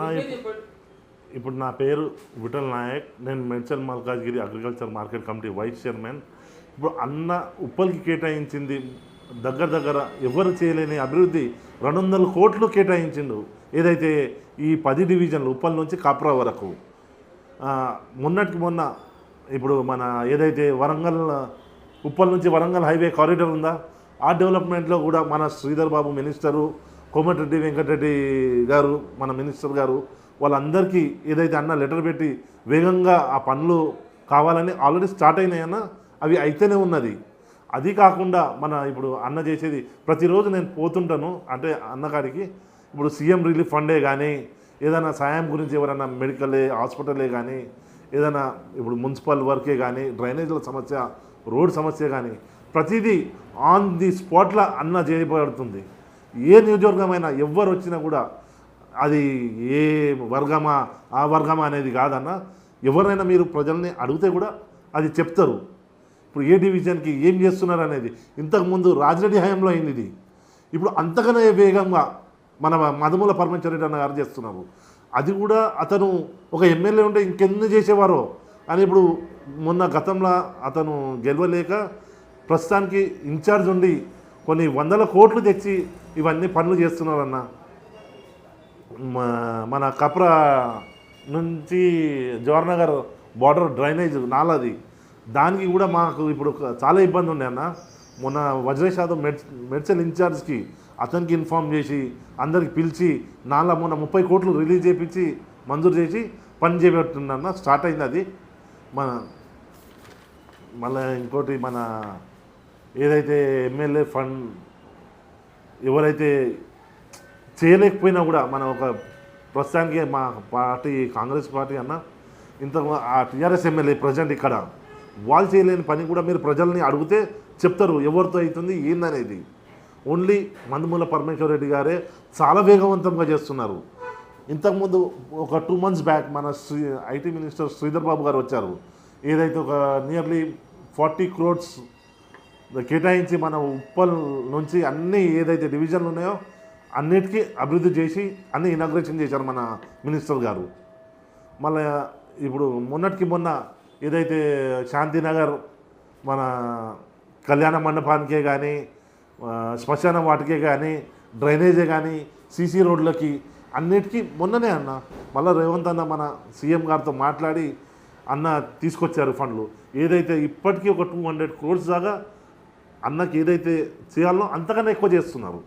ఇప్పుడు ఇప్పుడు నా పేరు విఠల్ నాయక్ నేను Medchal Malkajgiri agriculture market committee vice chairman. ఇప్పుడు అన్న ఉప్పల్కి కేటాయించింది దగ్గర దగ్గర ఎవరు చేయలేని అభివృద్ధి రెండు వందల కోట్లు కేటాయించిండు. ఏదైతే ఈ పది డివిజన్లు ఉప్పల్ నుంచి కాప్రా వరకు. మొన్నటికి మొన్న ఇప్పుడు మన ఏదైతే వరంగల్ ఉప్పల్ నుంచి వరంగల్ హైవే కారిడార్ ఉందా? ఆ డెవలప్మెంట్లో కూడా మన శ్రీధర్ బాబు మినిస్టరు కోమటిరెడ్డి వెంకటరెడ్డి గారు మన మినిస్టర్ గారు వాళ్ళందరికీ ఏదైతే అన్న లెటర్ పెట్టి వేగంగా ఆ పనులు కావాలని ఆల్రెడీ స్టార్ట్ అయినాయన్న అవి అయితేనే ఉన్నది. అది కాకుండా మన ఇప్పుడు అన్న చేసేది ప్రతిరోజు నేను పోతుంటాను అంటే అన్నగారికి ఇప్పుడు సీఎం రిలీఫ్ ఫండే కానీ ఏదైనా సాయం గురించి ఎవరైనా మెడికలే హాస్పిటలే కానీ ఏదైనా ఇప్పుడు మున్సిపల్ వర్కే కానీ డ్రైనేజీల సమస్య రోడ్ సమస్య కానీ ప్రతిదీ ఆన్ ది స్పాట్లో అన్న చేయబడుతుంది. ఏ నియోజకవర్గమైనా ఎవ్వరు వచ్చినా కూడా అది ఏ వర్గమా ఆ వర్గమా అనేది కాదన్న ఎవరైనా మీరు ప్రజల్ని అడిగితే కూడా అది చెప్తారు. ఇప్పుడు ఏ డివిజన్కి ఏం చేస్తున్నారు అనేది ఇంతకుముందు రాజిరెడ్డి హయాంలో అయింది ఇది. ఇప్పుడు అంతగానే వేగంగా మన మధుమూల పరమేశ్వరరెడ్డి అన్న గారు చేస్తున్నారు. అది కూడా అతను ఒక ఎమ్మెల్యే ఉంటే ఇంకెన్ని చేసేవారో అని ఇప్పుడు మొన్న గతంలో అతను గెలవలేక ప్రస్తుతానికి ఇన్ఛార్జ్ ఉండి కొన్ని వందల కోట్లు తెచ్చి ఇవన్నీ పనులు చేస్తున్నారన్న. మన కప్రా నుంచి జవహర్నగర్ బార్డర్ డ్రైనేజ్ నాలది. దానికి కూడా మాకు ఇప్పుడు ఒక- చాలా ఇబ్బంది ఉండే అన్న. మొన్న వజ్రేష్ యాదవ్ మెడ్ మెడిసిన్ ఇన్ఛార్జ్కి అతనికి ఇన్ఫామ్ చేసి అందరికి పిలిచి నాలా మొన్న ముప్పై కోట్లు రిలీజ్ చేయించి మంజూరు చేసి పని చేపెట్టిందన్న స్టార్ట్ అయింది అది. మన మళ్ళీ ఇంకోటి మన ఏదైతే ఎమ్మెల్యే ఫండ్ ఎవరైతే చేయలేకపోయినా కూడా మన ఒక ప్రస్తుతానికి మా పార్టీ కాంగ్రెస్ పార్టీ అన్న ఇంత ఆ టీఆర్ఎస్ ఎమ్మెల్యే ప్రజెంట్ ఇక్కడ వాళ్ళు చేయలేని పని కూడా మీరు ప్రజల్ని అడిగితే చెప్తారు ఎవరితో అవుతుంది ఏందనేది. ఓన్లీ మందుమూల పరమేశ్వర రెడ్డి గారే చాలా వేగవంతంగా చేస్తున్నారు. ఇంతకుముందు ఒక టూ మంత్స్ బ్యాక్ మన శ్రీ ఐటీ మినిస్టర్ శ్రీధర్ బాబు గారు వచ్చారు. ఏదైతే ఒక నియర్లీ ఫార్టీ క్రోడ్స్ కేటాయించి మన ఉప్పల్ నుంచి అన్ని ఏదైతే డివిజన్లు ఉన్నాయో అన్నిటికీ అభివృద్ధి చేసి అన్ని ఇనాగ్రేషన్ చేశారు మన మినిస్టర్ గారు. మళ్ళీ ఇప్పుడు మొన్నటికి మొన్న ఏదైతే శాంతినగర్ మన కళ్యాణ మండపానికే కానీ శ్మశాన వాటికే కానీ డ్రైనేజే కానీ సీసీ రోడ్లకి అన్నిటికీ మొన్ననే అన్న మళ్ళీ రేవంత్ అన్న మన సీఎం గారితో మాట్లాడి అన్న తీసుకొచ్చారు ఫండ్లు. ఏదైతే ఇప్పటికీ ఒక టూ హండ్రెడ్ క్రోడ్స్ దాకా అన్నకి ఏదైతే చేయాలో అంతకన్నా ఎక్కువ చేస్తున్నారు.